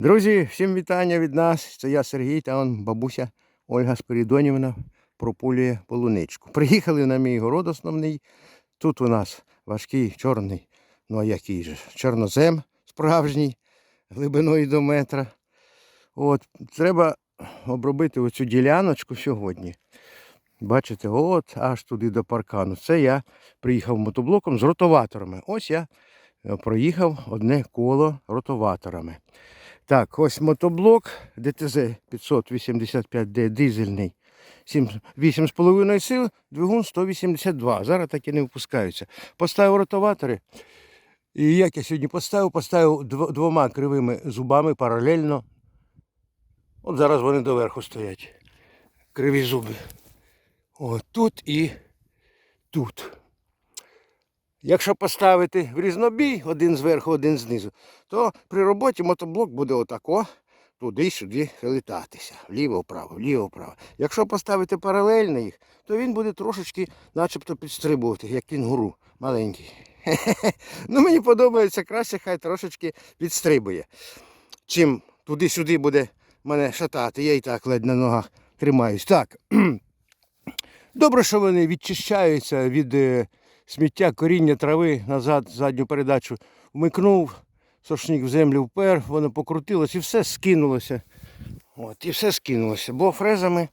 Друзі, всім вітання від нас. Це я Сергій та он бабуся Ольга Спирідонівна пропулює полуничку. Приїхали на мій город основний. Тут у нас важкий чорний, ну а який же, чорнозем справжній, глибиною до метра. От, треба обробити оцю діляночку сьогодні. Бачите, от аж туди до паркану. Це я приїхав мотоблоком з ротоваторами. Ось я е, проїхав одне коло ротоваторами. Так, ось мотоблок ДТЗ 585D дизельний. 8,5 сил, двигун 182. Зараз так і не випускаються. Поставив ротоватори. І як я сьогодні поставив, поставив двома кривими зубами паралельно. От зараз вони доверху стоять. Криві зуби. От тут і тут. Якщо поставити в різнобій, один зверху, один знизу, то при роботі мотоблок буде отако, туди-сюди літатися. Вліво-вправо, вліво-вправо. Якщо поставити паралельно їх, то він буде трошечки начебто підстрибувати, як кінгуру маленький. Ну мені подобається краще, хай трошечки підстрибує. Чим туди-сюди буде мене шатати, я і так ледь на ногах тримаюсь. Так. Добре, що вони відчищаються від е, сміття, коріння трави назад, задню передачу вмикнув, сошник в землю впер, воно покрутилось і все скинулося. От, і все скинулося, бо фрезами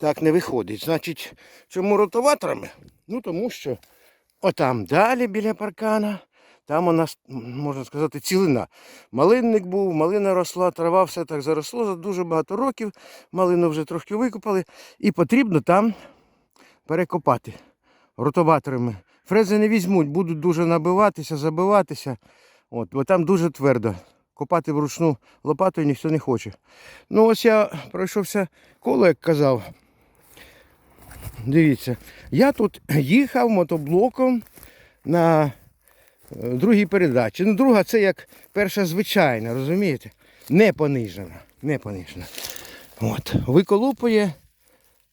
так не виходить. Значить, чому ротоваторами? Ну тому що отам далі біля паркана, там у нас, можна сказати, цілина. Малинник був, малина росла, трава все так заросло за дуже багато років. Малину вже трошки викопали. І потрібно там перекопати ротоваторами. Фрези не візьмуть, будуть дуже набиватися, забиватися. От, бо там дуже твердо. Копати вручну лопатою ніхто не хоче. Ну ось я пройшовся коло, як казав. Дивіться, я тут їхав мотоблоком на е, другій передачі. Ну, друга це як перша звичайна, розумієте? Не понижена. Не понижена. От. Виколупує.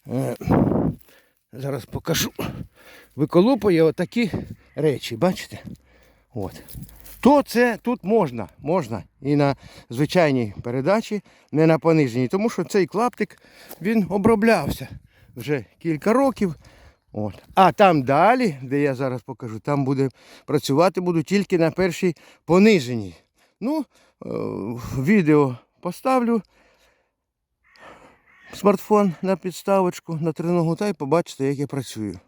е, Зараз покажу. Виколупує отакі речі, бачите? От. То це тут можна, можна і на звичайній передачі, не на пониженій, тому що цей клаптик він оброблявся вже кілька років. От. А там далі, де я зараз покажу, там буде працювати буду тільки на першій пониженій. Ну, е, відео поставлю смартфон на підставочку, на триногу та й побачите, як я працюю.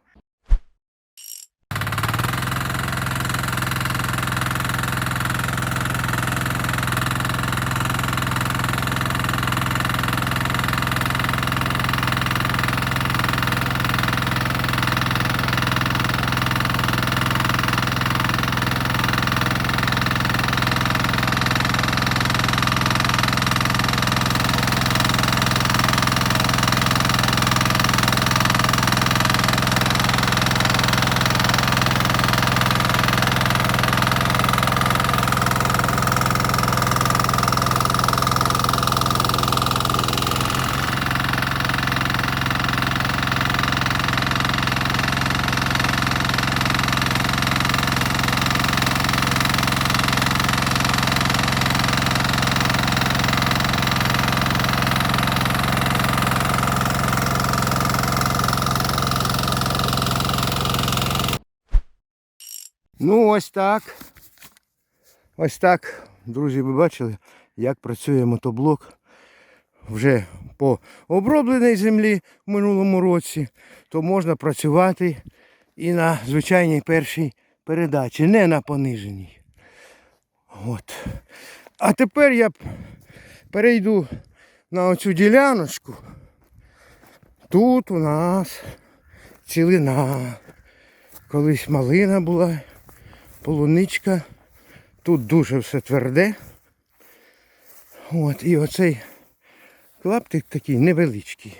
Ну, ось так. Ось так, друзі, ви бачили, як працює мотоблок вже по обробленій землі в минулому році, то можна працювати і на звичайній першій передачі, не на пониженій. От. А тепер я перейду на оцю діляночку. Тут у нас цілина. Колись малина була, полуничка. Тут дуже все тверде. От, і оцей клаптик такий невеличкий.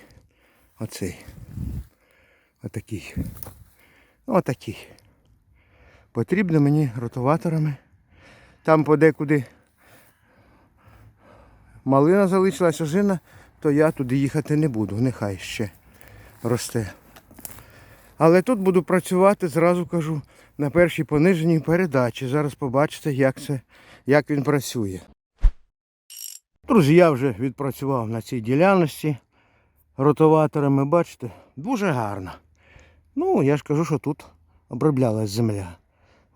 Оцей. Отакий. Отакий. Потрібно мені ротоваторами. Там подекуди малина залишилась ожина, то я туди їхати не буду. Нехай ще росте. Але тут буду працювати, зразу кажу, на першій пониженій передачі. Зараз побачите, як це, як він працює. Друзі, я вже відпрацював на цій ділянності ротоваторами, бачите, дуже гарно. Ну, я ж кажу, що тут оброблялась земля.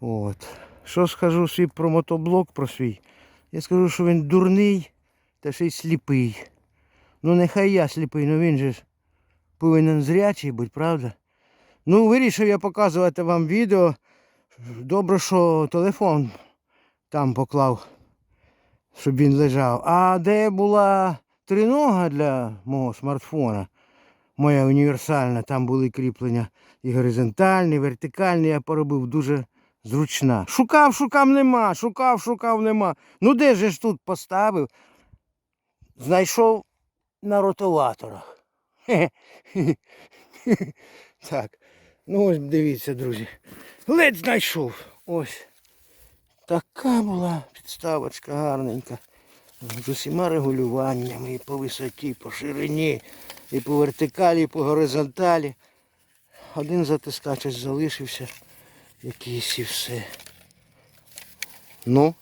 От. Що скажу свій про мотоблок про свій? Я скажу, що він дурний та ще й сліпий. Ну нехай я сліпий, ну він же повинен зрячий бути, правда? Ну, вирішив я показувати вам відео. Добре, що телефон там поклав, щоб він лежав. А де була тринога для мого смартфона, моя універсальна, там були кріплення і горизонтальні, і вертикальні, я поробив дуже зручна. Шукав, шукав нема, шукав, шукав нема. Ну де же ж тут поставив? Знайшов на ротоваторах. Так. Ну ось дивіться, друзі. Ледь знайшов. Ось. Така була підставочка гарненька. З усіма регулюваннями і по висоті, і по ширині, і по вертикалі, і по горизонталі. Один затискач ось залишився. Якийсь і все. Ну.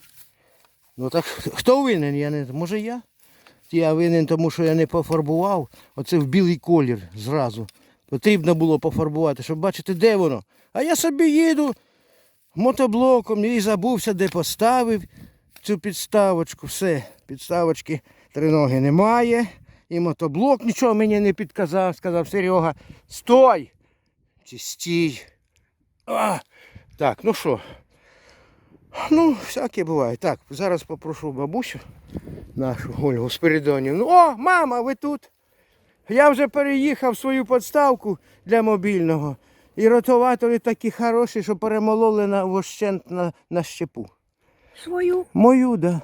Ну так хто винен? Я не. Може я? Я винен, тому що я не пофарбував. Оце в білий колір зразу. Потрібно було пофарбувати, щоб бачити, де воно. А я собі їду мотоблоком і забувся, де поставив цю підставочку. Все, підставочки триноги немає. І мотоблок нічого мені не підказав. Сказав Серега, стой! Чи стій. А, так, ну що? Ну, всяке буває. Так, зараз попрошу бабусю нашу Ольгу Спиридонівну. О, мама, ви тут? Я вже переїхав свою подставку для мобільного. І ротоватори такі хороші, що перемололи на вощент на, на щепу. Свою. Мою, да.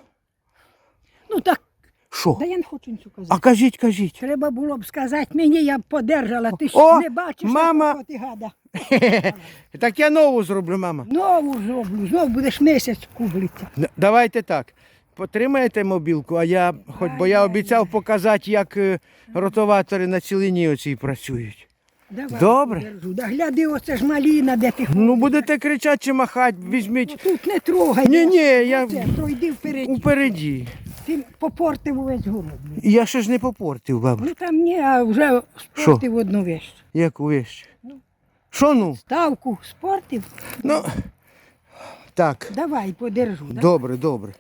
Ну так, Що? да я не хочу нічого А кажіть, кажіть. Треба було б сказати мені, я б подержала. Ти ж О, не бачиш, мама. якого ти гада. Так я нову зроблю, мама. Нову зроблю, знов будеш місяць кублиться. Д- Давайте так. Потримаєте мобілку, а я, хоч бо я обіцяв показати, як е, ротоватори на цілині оцій працюють. Давай, Добре. подержу. Да гляди, оце ж маліна, де ти Ну будете кричати чи махати, візьміть Ну, Тут не трогай. Ні, ні, я- Оце, то йди вперед. упереді. Ти попортив увесь город. Я ще ж не попортив, бабу. Ну там ні, а вже спортив одну вещь. Яку вещь? Що ну? Ставку спортив. Ну, так, Давай, подержу. добре, добре.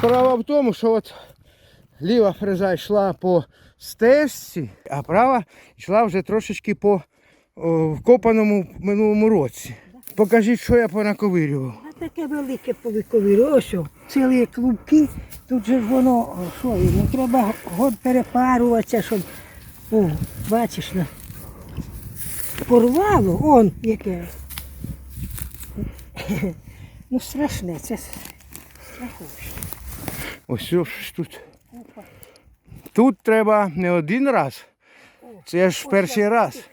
Справа в тому, що от ліва фреза йшла по стежці, а права йшла вже трошечки по о, вкопаному минулому році. Покажіть, що я понаковирював. А таке велике повикові. Ось, цілі клубки. Тут же воно, що йому треба год перепаруватися, щоб. О, бачиш, на. Порвало, он яке. Ну страшне, це страховище. Ось ж тут. Тут треба не один раз. Це я ж перший раз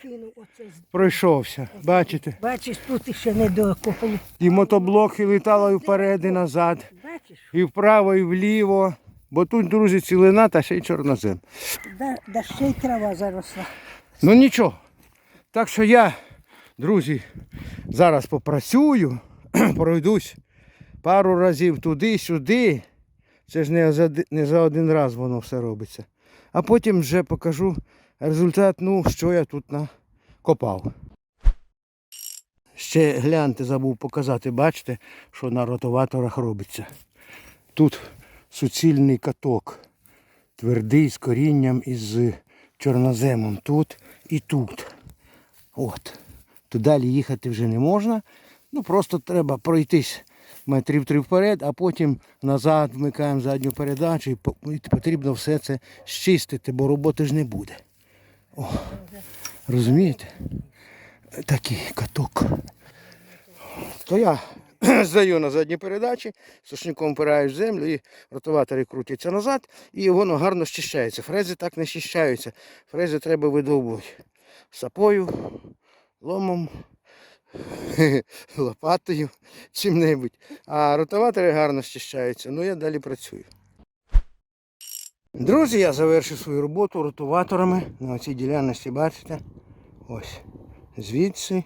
пройшовся. Бачите? Бачиш, тут ще не докопали. І мотоблоки літали вперед і назад, і вправо, і вліво. Бо тут, друзі, цілина та ще й чорнозем. да, да ще й трава заросла. Ну нічого. Так що я, друзі, зараз попрацюю, пройдусь пару разів туди-сюди. Це ж не за, не за один раз воно все робиться. А потім вже покажу результат, ну, що я тут копав. Ще гляньте, забув показати, бачите, що на ротоваторах робиться. Тут суцільний каток, твердий з корінням і з чорноземом. Тут і тут. От. То їхати вже не можна. Ну просто треба пройтись метрів три вперед, а потім назад вмикаємо задню передачу і потрібно все це щистити, бо роботи ж не буде. О, розумієте? Такий каток. То я здаю на задні передачі, сушником впираю в землю і ротоватори крутяться назад, і воно гарно щищається. Фрези так не щищаються. Фрези треба видовбувати сапою, ломом, лопатою, чим-небудь. А ротоватори гарно щищаються. Ну я далі працюю. Друзі, я завершив свою роботу ротуваторами на цій ділянності, бачите? Ось. Звідси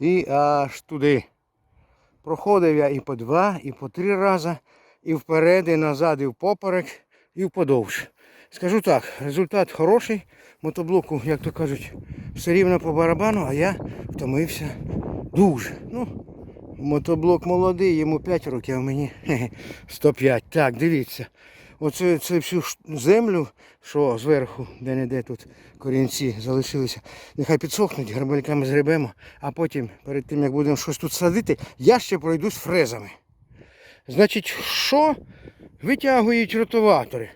і аж туди. Проходив я і по два, і по три рази, і вперед, і назад, і впоперек, і вподовж. Скажу так, результат хороший. Мотоблоку, як то кажуть, все рівно по барабану, а я втомився дуже. Ну, мотоблок молодий, йому 5 років, а мені 105. Так, дивіться. Оце це всю землю, що зверху, де-не-де тут корінці залишилися, нехай підсохнуть, грабельками згребемо, а потім, перед тим як будемо щось тут садити, я ще пройдусь фрезами. Значить, що витягують ротоватори?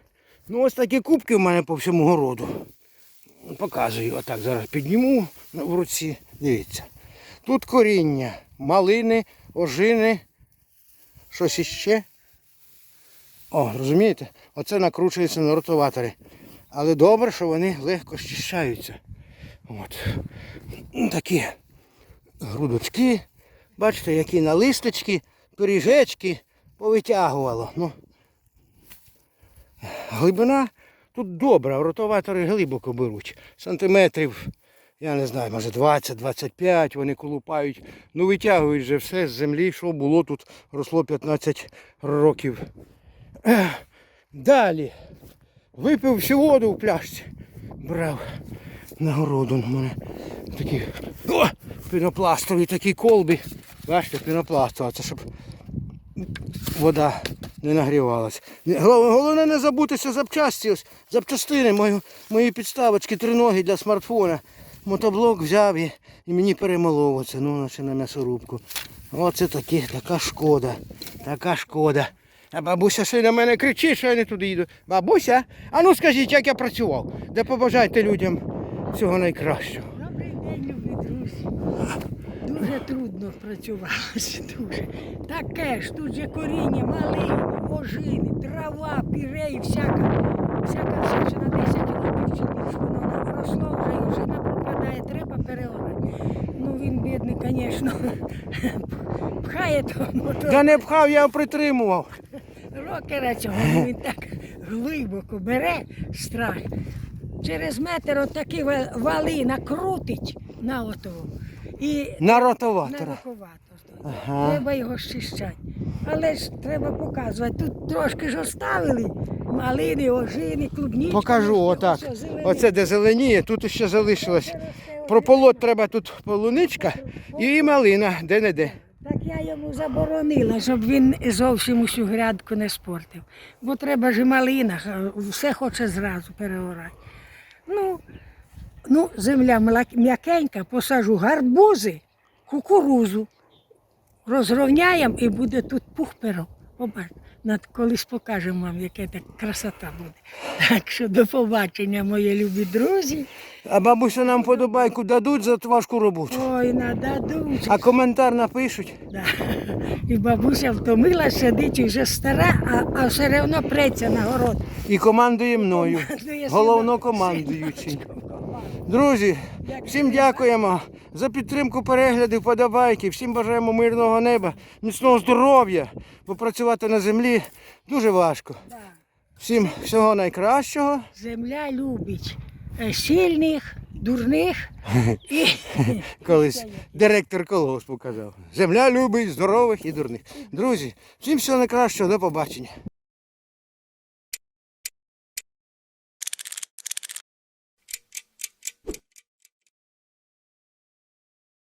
Ну, ось такі кубки в мене по всьому городу. Показую, отак зараз підніму в руці. Дивіться. Тут коріння, малини, ожини, щось іще. О, розумієте? Оце накручується на ротоваторі. Але добре, що вони легко щищаються. От. Такі грудочки. Бачите, які на листочки, пиріжечки повитягувало. Ну, глибина тут добра, ротоватори глибоко беруть. Сантиметрів, я не знаю, може 20-25 вони колупають. Ну витягують вже все з землі, що було тут, росло 15 років. Далі. Випив всю воду в пляшці. Брав на городу на мене такі о, пінопластові такі колби. Бачите, пінопластова, це щоб вода не нагрівалась. Головне, головне не забутися запчасті. Запчастини, мої, мої підставочки, триноги для смартфона. Мотоблок взяв і, і мені перемолов оце, ну, наче на м'ясорубку. Оце такі, така шкода. Така шкода. А бабуся ще на мене кричить, що я не туди йду. Бабуся, а ну скажіть, як я працював. Де побажайте людям всього найкращого. Добрий день, любі друзі. Дуже трудно працювалося, дуже. Таке ж, тут же коріння, малини, ожини, трава, пірей, всяка, всяка всячина 10 років чи більше воно росло вже і ожина пропадає, треба переорати. Ну він бідний, звісно, пхає того мотора. Я не пхав, я притримував. Рокера цього ну, він так глибоко бере страх. Через метр отакі ва- вали накрутить на отого. І На на ротоватора. Ага. Треба його щищати. Але ж треба показувати. Тут трошки ж оставили. Малини, ожини, клубнички. Покажу отак. Оце де зеленіє, тут ще залишилось. Прополоть треба тут полуничка і малина, де-не-де. Так я йому заборонила, щоб він зовсім усю грядку не спортив. Бо треба ж малина, все хоче зразу переорати. Ну, ну земля м'якенька, посажу гарбузи, кукурузу. Розровняємо і буде тут пух перо. Над колись покажемо вам, яка так красота буде. Так що до побачення, мої любі друзі. А бабуся нам подобайку дадуть за важку роботу. Ой, нададуть. А коментар напишуть. Да. І бабуся втомила, сидить і вже стара, а, а все одно преться на город. І командує мною. Командує Головнокомандуючий. Друзі, всім дякуємо за підтримку переглядів, подобайки. Всім бажаємо мирного неба, міцного здоров'я. Бо працювати на землі дуже важко. Всім всього найкращого. Земля любить е, сильних, дурних і Колись директор колгоспу казав. Земля любить здорових і дурних. Друзі, всім всього найкращого, до побачення.